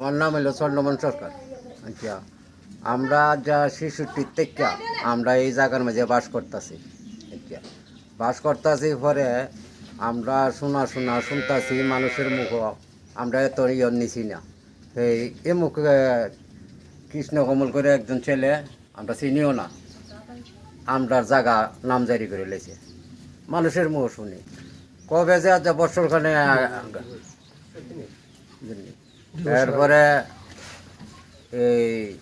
আমার নাম হলো স্বর্ণমন সরকার। আচ্ছা আমরা যা শিশুটির থেকে আমরা এই জায়গার মাঝে বাস করতেছি। আচ্ছা বাস করতেছি পরে আমরা শোনা শোনা শুনতাছি মানুষের মুখ। আমরা এত ইয়ে নিছি না। এই, এ মুখ কৃষ্ণ কমল করে একজন ছেলে, আমরা চিনিও না। আমরার জায়গা নাম জারি করে লেছে। মানুষের মুখ শুনি। কবে যে আজ বছরখানে এরপরে এই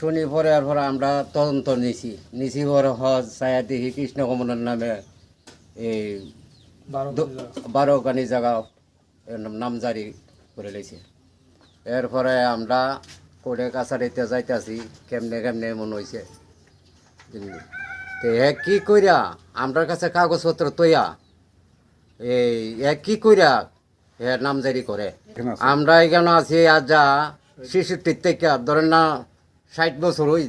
শুনি পরে এরপরে আমরা তদন্ত নিছি। নিছি পরে হজ ছায়া দেখি কৃষ্ণ কমলের নামে এই বারো গানি জায়গা। নাম- জারি করে লেছে। এরপরে আমরা কোর্টে কাছারিতে যাইতাছি কেমনে কেমনে এমন হয়েছে? তো এ কি কইরা? আমরার কাছে কাগজপত্র তৈয়া। এই এ কি কইরা নামজারি করে। আমরা এখানে আছি আজ যা শিশুটির থেকে ধরেন না ষাট বছর হই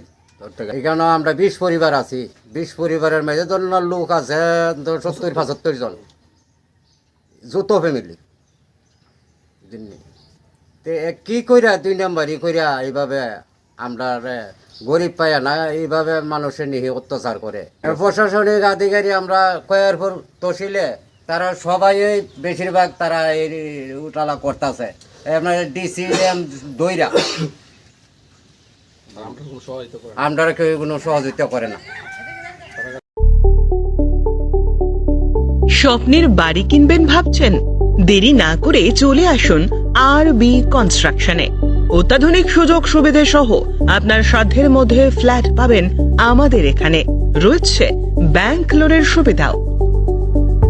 এখানে আমরা বিশ পরিবার আছি। বিশ পরিবারের মাঝে ধরেন না লোক আছে সত্তর পঁচাত্তর জন। যত ফ্যামিলি তে কি কইরা দুই নাম্বারই কইরা এইভাবে আমরা গরিব পাইয়া না এইভাবে মানুষের নিহি অত্যাচার করে। প্রশাসনিক আধিকারী আমরা কয়ের পর তহসিলে তারা সবাই বেশিরভাগ তারা এই উঠালা করতেছে। আপনার ডিসি দইরা। আমরা কেউ কোনো সহযোগিতা করে না। স্বপ্নের বাড়ি কিনবেন ভাবছেন? দেরি না করে চলে আসুন আর বি কনস্ট্রাকশনে অত্যাধুনিক সুযোগ সুবিধে সহ আপনার সাধ্যের মধ্যে ফ্ল্যাট পাবেন আমাদের এখানে। রয়েছে ব্যাংক লোনের সুবিধাও।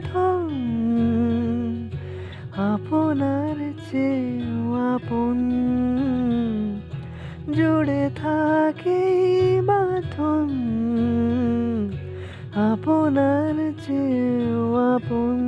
বাঁধন আপনার চেয়েও আপন। জুড়ে থাকে বাথন আপনার চেয়েও আপন।